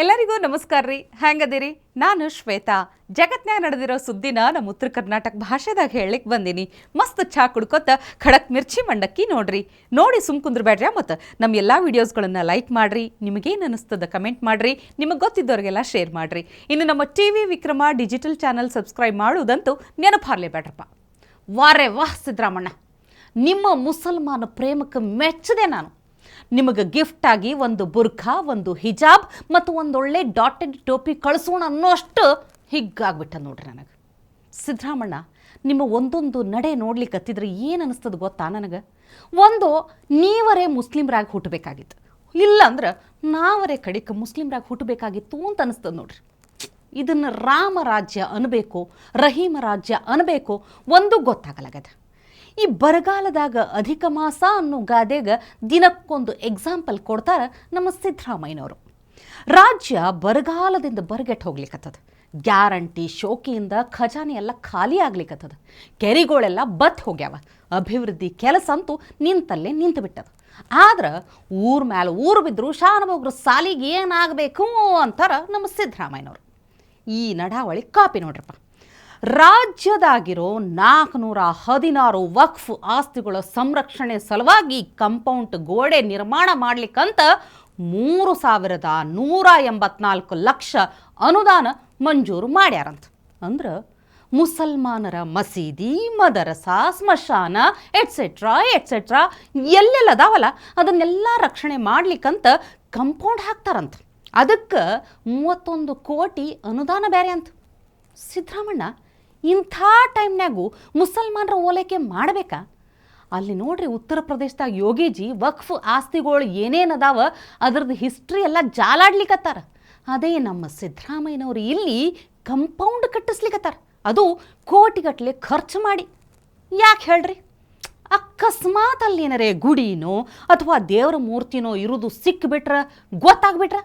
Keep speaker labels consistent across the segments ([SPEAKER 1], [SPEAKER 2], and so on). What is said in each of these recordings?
[SPEAKER 1] ಎಲ್ಲರಿಗೂ ನಮಸ್ಕಾರ ರೀ. ಹೆಂಗದಿರಿ ನಾನು ಶ್ವೇತಾ. ಜಗತ್ನ್ಯಾಗ ನಡೆದಿರೋ ಸುದ್ದಿನ ನಮ್ಮ ಉತ್ತರ ಕರ್ನಾಟಕ ಭಾಷೆದಾಗ ಹೇಳಲಿಕ್ಕೆ ಬಂದೀನಿ. ಮಸ್ತ್ ಚಾ ಕುಡ್ಕೊತ ಖಡಕ್ ಮಿರ್ಚಿ ಮಂಡಕ್ಕಿ ನೋಡ್ರಿ. ನೋಡಿ ಸುಮ್ ಕುಂದ್ರಬೇಡ್ರಿ ಮತ್ತು ನಮ್ಮ ಎಲ್ಲ ವೀಡಿಯೋಸ್ಗಳನ್ನು ಲೈಕ್ ಮಾಡ್ರಿ. ನಿಮಗೇನು ಅನಿಸ್ತದ ಕಮೆಂಟ್ ಮಾಡ್ರಿ. ನಿಮಗೆ ಗೊತ್ತಿದ್ದವ್ರಿಗೆಲ್ಲ ಶೇರ್ ಮಾಡ್ರಿ. ಇನ್ನು ನಮ್ಮ T V Vikrama digital channel subscribe ಮಾಡುವುದಂತೂ ನೆನಪಾರ್ಲೇಬೇಡ್ರಪ್ಪ. ವಾರೆ ವಾಹ್ ಸಿದ್ದರಾಮಣ್ಣ ನಿಮ್ಮ ಮುಸಲ್ಮಾನ ಪ್ರೇಮಕ್ಕೆ ಮೆಚ್ಚದೆ ನಾನು. ನಿಮಗೆ ಗಿಫ್ಟ್ ಆಗಿ ಒಂದು ಬುರ್ಖಾ, ಒಂದು ಹಿಜಾಬ್ ಮತ್ತು ಒಂದೊಳ್ಳೆ ಡಾಟೆಡ್ ಟೋಪಿ ಕಳಿಸೋಣ ಅನ್ನೋಷ್ಟು ಹಿಗ್ಗಾಗ್ಬಿಟ್ಟ ನೋಡ್ರಿ ನನಗೆ. ಸಿದ್ದರಾಮಣ್ಣ ನಿಮ್ಮ ಒಂದೊಂದು ನಡೆ ನೋಡ್ಲಿಕ್ಕತ್ತಿದ್ರೆ ಏನು ಅನಿಸ್ತದ ಗೊತ್ತಾ ನನಗೆ? ಒಂದು, ನೀವರೇ ಮುಸ್ಲಿಮ್ರಾಗಿ ಹುಟ್ಟಬೇಕಾಗಿತ್ತು ಇಲ್ಲಾಂದ್ರೆ ನಾವರೇ ಕಡಿಕ ಮುಸ್ಲಿಮ್ರಾಗಿ ಹುಟ್ಟಬೇಕಾಗಿತ್ತು ಅಂತ ಅನಿಸ್ತದೆ ನೋಡ್ರಿ. ಇದನ್ನು ರಾಮ ರಾಜ್ಯ ಅನ್ಬೇಕು, ರಹೀಮ ರಾಜ್ಯ ಅನ್ನಬೇಕು ಒಂದು ಗೊತ್ತಾಗಲಾಗದ ಈ ಬರಗಾಲದಾಗ ಅಧಿಕ ಮಾಸ ಅನ್ನೋ ಗಾದೆಗ ದಿನಕ್ಕೊಂದು ಎಕ್ಸಾಂಪಲ್ ಕೊಡ್ತಾರೆ ನಮ್ಮ ಸಿದ್ದರಾಮಯ್ಯನವರು. ರಾಜ್ಯ ಬರಗಾಲದಿಂದ ಬರಗೆಟ್ಟು ಹೋಗ್ಲಿಕ್ಕತ್ತದ ಗ್ಯಾರಂಟಿ ಶೋಕಿಯಿಂದ ಖಜಾನೆ ಎಲ್ಲ ಖಾಲಿ ಆಗ್ಲಿಕ್ಕತ್ತದ ಕೆರೆಗಳೆಲ್ಲ ಬತ್ ಹೋಗ್ಯಾವ. ಅಭಿವೃದ್ಧಿ ಕೆಲಸ ಅಂತೂ ನಿಂತಲ್ಲೇ ನಿಂತು ಬಿಟ್ಟದ ಆದ್ರೆ ಊರ್ ಮೇಲೆ ಊರು ಬಿದ್ದರು ಶಾನಭೋಗ್ರ ಸಾಲಿಗೆ ಏನಾಗಬೇಕು ಅಂತಾರ ನಮ್ಮ ಸಿದ್ದರಾಮಯ್ಯನವರು. ಈ ನಡಾವಳಿ ಕಾಪಿ ನೋಡ್ರಪ್ಪ. ರಾಜ್ಯದಾಗಿರೋ ನಾಲ್ಕುನೂರ ಹದಿನಾರು ವಕ್ಫ್ ಆಸ್ತಿಗಳ ಸಂರಕ್ಷಣೆ ಸಲುವಾಗಿ ಕಂಪೌಂಡ್ ಗೋಡೆ ನಿರ್ಮಾಣ ಮಾಡಲಿಕ್ಕಂತ ಮೂರು ಸಾವಿರದ ನೂರ ಎಂಬತ್ನಾಲ್ಕು ಲಕ್ಷ ಅನುದಾನ ಮಂಜೂರು ಮಾಡ್ಯಾರಂತ. ಅಂದ್ರೆ ಮುಸಲ್ಮಾನರ ಮಸೀದಿ, ಮದರಸಾ, ಸ್ಮಶಾನ ಎಟ್ಸೆಟ್ರಾ ಎಟ್ಸೆಟ್ರಾ ಎಲ್ಲೆಲ್ಲ ಅದಾವಲ್ಲ, ಅದನ್ನೆಲ್ಲ ರಕ್ಷಣೆ ಮಾಡ್ಲಿಕ್ಕಂತ ಕಂಪೌಂಡ್ ಹಾಕ್ತಾರಂತ. ಅದಕ್ಕೆ ಮೂವತ್ತೊಂದು ಕೋಟಿ ಅನುದಾನ ಬೇರೆ ಅಂತ. ಸಿದ್ದರಾಮಣ್ಣ ಇಂಥ ಟೈಮ್ನಾಗೂ ಮುಸಲ್ಮಾನರ ಓಲೈಕೆ ಮಾಡಬೇಕಾ? ಅಲ್ಲಿ ನೋಡ್ರಿ ಉತ್ತರ ಪ್ರದೇಶದಾಗ ಯೋಗೀಜಿ, ವಕ್ಫ್ ಆಸ್ತಿಗಳು ಏನೇನದಾವ ಅದ್ರದ್ದು ಹಿಸ್ಟ್ರಿ ಎಲ್ಲ ಜಾಲಾಡ್ಲಿಕ್ಕತ್ತಾರ ಅದೇ ನಮ್ಮ ಸಿದ್ದರಾಮಯ್ಯನವರು ಇಲ್ಲಿ ಕಂಪೌಂಡ್ ಕಟ್ಟಿಸ್ಲಿಕ್ಕತ್ತಾರ ಅದು ಕೋಟಿಗಟ್ಟಲೆ ಖರ್ಚು ಮಾಡಿ. ಯಾಕೆ ಹೇಳ್ರಿ? ಅಕಸ್ಮಾತ್ ಅಲ್ಲಿ ಏನರೇ ಗುಡಿನೋ ಅಥವಾ ದೇವರ ಮೂರ್ತಿನೋ ಇರೋದು ಸಿಕ್ಕಿಬಿಟ್ರೆ ಗೊತ್ತಾಗ್ಬಿಟ್ರ?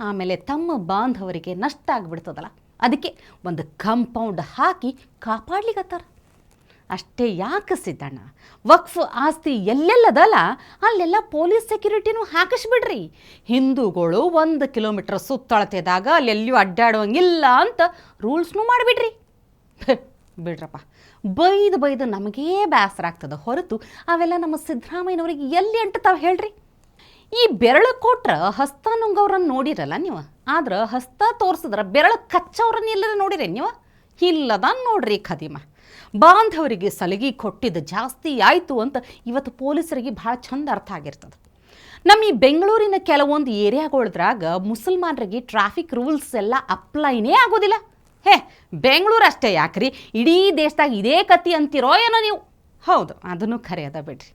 [SPEAKER 1] ಆಮೇಲೆ ತಮ್ಮ ಬಾಂಧವರಿಗೆ ನಷ್ಟ ಆಗ್ಬಿಡ್ತದಲ್ಲ ಅದಕ್ಕೆ ಒಂದು ಕಂಪೌಂಡ್ ಹಾಕಿ ಕಾಪಾಡ್ಲಿಕ್ಕತ್ತಾರ ಅಷ್ಟೇ ಯಾಕೆ ಸಿದ್ದಣ್ಣ? ವಕ್ಫ್ ಆಸ್ತಿ ಎಲ್ಲೆಲ್ಲದಲ್ಲ, ಅಲ್ಲೆಲ್ಲ ಪೊಲೀಸ್ ಸೆಕ್ಯೂರಿಟಿನೂ ಹಾಕಿಸ್ಬಿಡ್ರಿ ಹಿಂದೂಗಳು ಒಂದು ಕಿಲೋಮೀಟ್ರ್ ಸುತ್ತಳತೆದಾಗ ಅಲ್ಲೆಲ್ಲಿಯೂ ಅಡ್ಡಾಡುವಂಗಿಲ್ಲ ಅಂತ ರೂಲ್ಸ್ನೂ ಮಾಡಿಬಿಡ್ರಿ. ಬಿಡ್ರಪ್ಪ. ಬೈದು ಬೈದು ನಮಗೇ ಬೇಸರ ಆಗ್ತದೆ ಹೊರತು ಅವೆಲ್ಲ ನಮ್ಮ ಸಿದ್ದರಾಮಯ್ಯನವ್ರಿಗೆ ಎಲ್ಲಿ ಅಂಟತಾವೆ ಹೇಳ್ರಿ? ಈ ಬೆರಳು ಕೊಟ್ರ ಹಸ್ತಾನುಂಗವ್ರನ್ನ ನೋಡಿರಲ್ಲ ನೀವು? ಆದ್ರೆ ಹಸ್ತ ತೋರಿಸಿದ್ರೆ ಬೆರಳು ಕಚ್ಚವ್ರನ್ನ ಎಲ್ಲರ ನೋಡಿರಿ ನೀವು? ಇಲ್ಲದ ನೋಡ್ರಿ ಖದೀಮ. ಬಾಂಧವರಿಗೆ ಸಲಗಿ ಕೊಟ್ಟಿದ್ದು ಜಾಸ್ತಿ ಆಯಿತು ಅಂತ ಇವತ್ತು ಪೊಲೀಸರಿಗೆ ಭಾಳ ಚಂದ ಅರ್ಥ ಆಗಿರ್ತದೆ. ನಮ್ಮ ಈ ಬೆಂಗಳೂರಿನ ಕೆಲವೊಂದು ಏರಿಯಾಗಳ್ದ್ರಾಗ ಮುಸಲ್ಮಾನರಿಗೆ ಟ್ರಾಫಿಕ್ ರೂಲ್ಸ್ ಎಲ್ಲ ಅಪ್ಲೈನೇ ಆಗೋದಿಲ್ಲ. ಹೇ, ಬೆಂಗಳೂರು ಅಷ್ಟೇ ಯಾಕ್ರಿ? ಇಡೀ ದೇಶದಾಗ ಇದೇ ಕತಿ ಅಂತಿರೋ ಏನೋ ನೀವು? ಹೌದು, ಅದನ್ನು ಖರೆ ಅದ ಬಿಡ್ರಿ.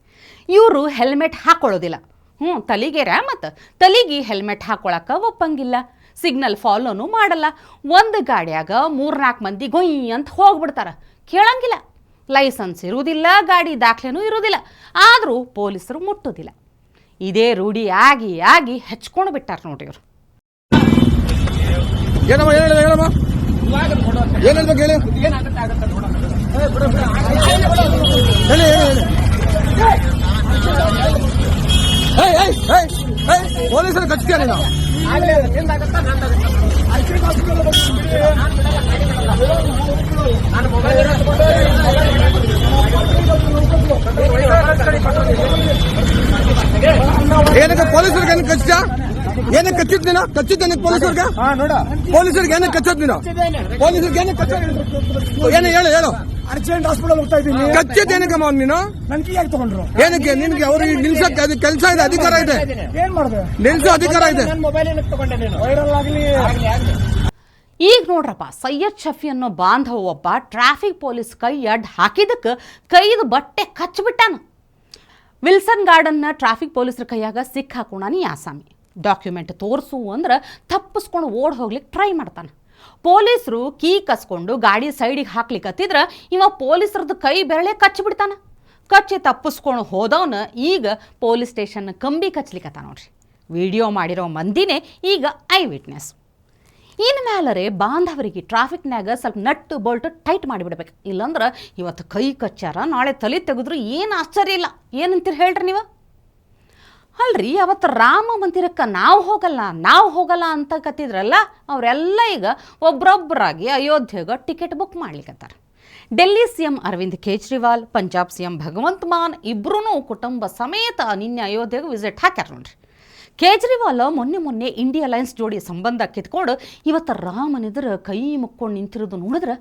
[SPEAKER 1] ಇವರು ಹೆಲ್ಮೆಟ್ ಹಾಕೊಳ್ಳೋದಿಲ್ಲ. ಹ್ಞೂ ತಲಿಗೆರ ಮತ್ತು ತಲೆಗೆ ಹೆಲ್ಮೆಟ್ ಹಾಕೊಳಕ್ಕೆ ಒಪ್ಪಂಗಿಲ್ಲ. ಸಿಗ್ನಲ್ ಫಾಲೋನು ಮಾಡಲ್ಲ. ಒಂದು ಗಾಡಿಯಾಗ ಮೂರ್ನಾಲ್ಕು ಮಂದಿ ಗೊಯ್ ಅಂತ ಹೋಗ್ಬಿಡ್ತಾರೆ. ಕೇಳಂಗಿಲ್ಲ. ಲೈಸೆನ್ಸ್ ಇರುವುದಿಲ್ಲ ಗಾಡಿ ದಾಖಲೆನೂ ಇರುವುದಿಲ್ಲ. ಆದರೂ ಪೊಲೀಸರು ಮುಟ್ಟೋದಿಲ್ಲ. ಇದೇ ರೂಢಿ ಆಗಿ ಆಗಿ ಹೆಚ್ಕೊಂಡು ಬಿಟ್ಟಾರ ನೋಡ್ರಿ
[SPEAKER 2] ಏಯ್, ಪೊಲೀಸರು ಕಚ್ತೀಯ ನೀನು ಏನಕ್ಕೆ ಏನಕ್ಕೆ ಕಚ್ಚಿದ್ ನೀನು? ಕಚ್ಚಿದ್ದೆ ನೀನು ಪೊಲೀಸರಿಗೆ ಪೊಲೀಸರಿಗೆ ಏನಕ್ಕೆ ಕಚ್ಚೋದ್ ನೀನು? ಪೊಲೀಸರಿಗೆ ಏನಕ್ಕೆ ಕಚ್ಚೋದ್ ಏನು ಹೇಳು ಹೇಳು.
[SPEAKER 3] ಅರ್ಜೆಂಟ್ ಹಾಸ್ಪಿಟಲ್ ಹೋಗ್ತಾ ಇದ್ದೀನಿ.
[SPEAKER 2] ಕಚ್ಚಿದ್ ಏನಕ್ಕಮ್ಮ ನೀನು?
[SPEAKER 3] ನನ್ಗೆ ಯಾಕೆ ತಗೊಂಡ್ರು.
[SPEAKER 2] ಏನಕ್ಕೆ? ನಿನ್ಗೆ ಅವ್ರಿಗೆ ನಿಲ್ಸಕ್ಕೆ ಅದು ಕೆಲಸ ಇದೆ ಅಧಿಕಾರ ಇದೆ.
[SPEAKER 3] ಏನ್ ಮಾಡಿದೆ?
[SPEAKER 2] ನಿಲ್ಸೋ ಅಧಿಕಾರ ಇದೆ.
[SPEAKER 3] ವೈರಲ್ ಆಗ್ಲಿ.
[SPEAKER 1] ಈಗ ನೋಡ್ರಪ್ಪ ಸೈಯದ್ ಶಫಿ ಅನ್ನೋ ಬಾಂಧವ ಒಬ್ಬ ಟ್ರಾಫಿಕ್ ಪೊಲೀಸ್ ಕೈ ಅಡ್ಡ ಹಾಕಿದಕ್ಕೆ ಕೈದ ಬಟ್ಟೆ ಕಚ್ಚಿಬಿಟ್ಟಾನ ವಿಲ್ಸನ್ ಗಾರ್ಡನ್ನ ಟ್ರಾಫಿಕ್ ಪೊಲೀಸರ ಕೈಯಾಗ ಸಿಕ್ಕಾಕೋಣ ಹಾಕೋಣಾನಿ ಆಸಾಮಿ. ಡಾಕ್ಯುಮೆಂಟ್ ತೋರಿಸು ಅಂದ್ರೆ ತಪ್ಪಿಸ್ಕೊಂಡು ಓಡ್ ಹೋಗ್ಲಿಕ್ಕೆ ಟ್ರೈ ಮಾಡ್ತಾನೆ. ಪೊಲೀಸರು ಕೀ ಕಸ್ಕೊಂಡು ಗಾಡಿ ಸೈಡಿಗೆ ಹಾಕ್ಲಿಕ್ಕತ್ತಿದ್ರೆ ಇವ ಪೊಲೀಸರದ್ದು ಕೈ ಬೆರಳೆ ಕಚ್ಚಿಬಿಡ್ತಾನೆ ಕಚ್ಚಿ ತಪ್ಪಿಸ್ಕೊಂಡು ಹೋದವನು ಈಗ ಪೊಲೀಸ್ ಸ್ಟೇಷನ್ ಕಂಬಿ ಕಚ್ಲಿಕ್ಕತ್ತ ನೋಡ್ರಿ. ವಿಡಿಯೋ ಮಾಡಿರೋ ಮಂದಿನೇ ಈಗ ಐ ವಿಟ್ನೆಸ್ ಇನ್ನು ಮ್ಯಾಲರೆ ಬಾಂಧವರಿಗೆ ಟ್ರಾಫಿಕ್ನ್ಯಾಗ ಸ್ವಲ್ಪ ನಟ್ಟು ಬೋಲ್ಟ್ ಟೈಟ್ ಮಾಡಿಬಿಡ್ಬೇಕು ಇಲ್ಲಂದ್ರೆ ಇವತ್ತು ಕೈ ಕಚ್ಚಾರ ನಾಳೆ ತಲೆ ತೆಗೆದ್ರು ಏನು ಆಶ್ಚರ್ಯ ಇಲ್ಲ. ಏನಂತೀರಿ ಹೇಳ್ರಿ ನೀವು? ಅಲ್ರಿ, ಅವತ್ತು ರಾಮ ಮಂದಿರಕ್ಕೆ ನಾವು ಹೋಗಲ್ಲ ನಾವು ಹೋಗಲ್ಲ ಅಂತ ಕತ್ತಿದ್ರಲ್ಲ, ಅವರೆಲ್ಲ ಈಗ ಒಬ್ರೊಬ್ಬರಾಗಿ ಅಯೋಧ್ಯೆಗೆ ticket book ಮಾಡ್ಲಿಕ್ಕತ್ತಾರ Delhi C M Arvind Kejriwal, Punjab C M Bhagwant Mann ಇಬ್ಬರೂ ಕುಟುಂಬ ಸಮೇತ ನಿನ್ನೆ ಅಯೋಧ್ಯೆಗೆ ವಿಸಿಟ್ ಹಾಕ್ಯಾರ ನೋಡ್ರಿ. ಕೇಜ್ರಿವಾಲ್ ಮೊನ್ನೆ ಮೊನ್ನೆ ಇಂಡಿಯಾ ಲೈನ್ಸ್ ಜೋಡಿ ಸಂಬಂಧ ಕಿತ್ಕೊಂಡು ಇವತ್ತು ರಾಮನಿದ್ರ ಕೈ ಮುಕ್ಕೊಂಡು ನಿಂತಿರೋದು ನೋಡಿದ್ರೆ?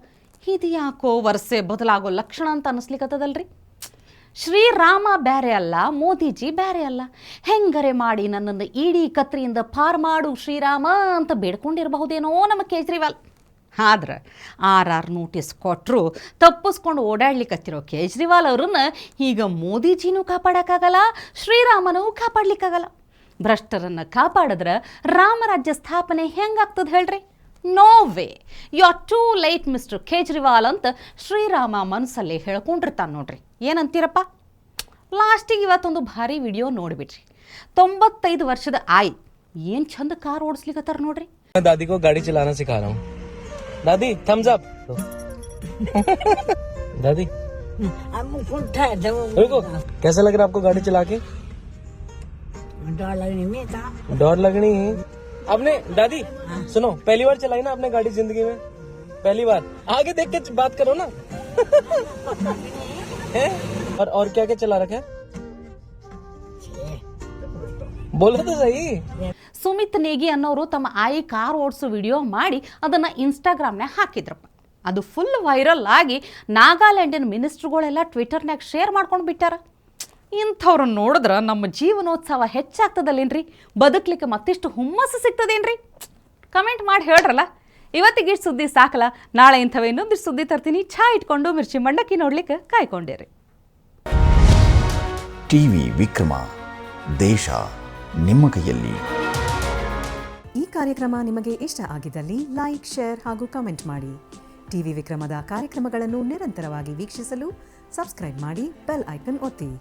[SPEAKER 1] ಇದು ಯಾಕೋ ವರ್ಷೆ ಬದಲಾಗೋ ಲಕ್ಷಣ ಅಂತ ಅನಿಸ್ಲಿಕ್ಕತ್ತದಲ್ರಿ ಶ್ರೀರಾಮ ಬ್ಯಾರೆ ಅಲ್ಲ, ಮೋದಿಜಿ ಬ್ಯಾರೆ ಅಲ್ಲ. ಹೆಂಗರೆ ಮಾಡಿ ನನ್ನನ್ನು ಇಡೀ ಕತ್ರಿಯಿಂದ ಪಾರ್ ಮಾಡು ಶ್ರೀರಾಮ ಅಂತ ಬೇಡ್ಕೊಂಡಿರಬಹುದೇನೋ ನಮ್ಮ ಕೇಜ್ರಿವಾಲ್. ಆದ್ರೆ ಆರ್ ಆರ್ ನೋಟಿಸ್ ಕೊಟ್ಟರು ತಪ್ಪಿಸ್ಕೊಂಡು ಓಡಾಡ್ಲಿಕ್ಕತ್ತಿರೋ ಕೇಜ್ರಿವಾಲ್ ಅವ್ರನ್ನ ಈಗ ಮೋದಿಜಿನೂ ಕಾಪಾಡೋಕ್ಕಾಗಲ್ಲ, ಶ್ರೀರಾಮನೂ ಕಾಪಾಡ್ಲಿಕ್ಕಾಗಲ್ಲ. ಭ್ರಷ್ಟರನ್ನು ಕಾಪಾಡಿದ್ರೆ ರಾಮರಾಜ್ಯ ಸ್ಥಾಪನೆ ಹೆಂಗಾಗ್ತದೆ ಹೇಳ್ರಿ? no way you are too light mister Kejriwal ಅಂತ ಶ್ರೀರಾಮ ಮನಸ್ಸಲ್ಲಿ ಹೇಳ್ಕೊಂಡಿರ್ತಾನೆ ನೋಡ್ರಿ ಏನಂತೀರಪ್ಪ ಲಾಸ್ಟಿಗೆ ಇವತ್ತೊಂದು ಭಾರಿ ವಿಡಿಯೋ ನೋಡಿಬಿಟ್ರಿ ತೊಂಬತ್ತೈದು ವರ್ಷದ ಆಯ್ ಏನು ಚಂದ ಕಾರ್ ಓಡಿಸ್ಲಿಕ್ಕತ್ತಾರ ನೋಡ್ರಿ
[SPEAKER 4] मैं दादी को गाड़ी चलाना सिखा रहा हूँ दादी थम्स अप दादी रुको कैसा लग रहा है आपको गाड़ी चला के डर लगनी आपने दादी सुनो पहली बार चलाई ना आपने गाड़ी जिंदगी में पहली बार आगे देख के बात करो ना हैं? और और क्या क्या चला रखा है बोलो तो सही
[SPEAKER 1] ಸುಮಿತ್ ನೇಗಿ ಅನ್ನೋರು ತಮ್ಮ ಆಯಿ ಕಾರ್ ಓಡಿಸೋ ವಿಡಿಯೋ ಮಾಡಿ ಅದನ್ನು ಇನ್ಸ್ಟಾಗ್ರಾಮ್ನಾಗ ಹಾಕಿದ್ರಪ್ಪ ಅದು ಫುಲ್ ವೈರಲ್ ಆಗಿ ನಾಗಾಲ್ಯಾಂಡಿನ ಮಿನಿಸ್ಟ್ರುಗಳೆಲ್ಲ ಟ್ವಿಟರ್ನಾಗ ಶೇರ್ ಮಾಡ್ಕೊಂಡು ಬಿಟ್ಟಾರ ಇಂಥವ್ರನ್ನ ನೋಡಿದ್ರೆ ನಮ್ಮ ಜೀವನೋತ್ಸವ ಹೆಚ್ಚಾಗ್ತದಲ್ಲೇನ್ರಿ? ಬದುಕಲಿಕ್ಕೆ ಮತ್ತಿಷ್ಟು ಹುಮ್ಮಸ್ಸು ಸಿಗ್ತದೇನ್ರಿ? ಕಮೆಂಟ್ ಮಾಡಿ ಹೇಳ್ರಲ್ಲ. ಇವತ್ತಿಗೆ ಇಷ್ಟು ಸುದ್ದಿ ಸಾಕಲ್ಲ ನಾಳೆ ಇಂಥವೇ ಇನ್ನೊಂದಿಷ್ಟು ಸುದ್ದಿ ತರ್ತೀನಿ. ಛಾ ಇಟ್ಕೊಂಡು ಮಿರ್ಚಿ ಮಂಡಕ್ಕಿ ನೋಡ್ಲಿಕ್ಕೆ ಕಾಯ್ಕೊಂಡಿರಿ.
[SPEAKER 5] ಟಿವಿ ವಿಕ್ರಮ ದೇಶ ನಿಮ್ಮ ಕೈಯಲ್ಲಿ.
[SPEAKER 6] ಈ ಕಾರ್ಯಕ್ರಮ ನಿಮಗೆ ಇಷ್ಟ ಆಗಿದ್ದಲ್ಲಿ ಲೈಕ್ ಶೇರ್ ಹಾಗೂ ಕಮೆಂಟ್ ಮಾಡಿ. ಟಿವಿ ವಿಕ್ರಮದ ಕಾರ್ಯಕ್ರಮಗಳನ್ನು ನಿರಂತರವಾಗಿ ವೀಕ್ಷಿಸಲು ಸಬ್ಸ್ಕ್ರೈಬ್ ಮಾಡಿ ಬೆಲ್ ಐಕನ್ ಒತ್ತಿ.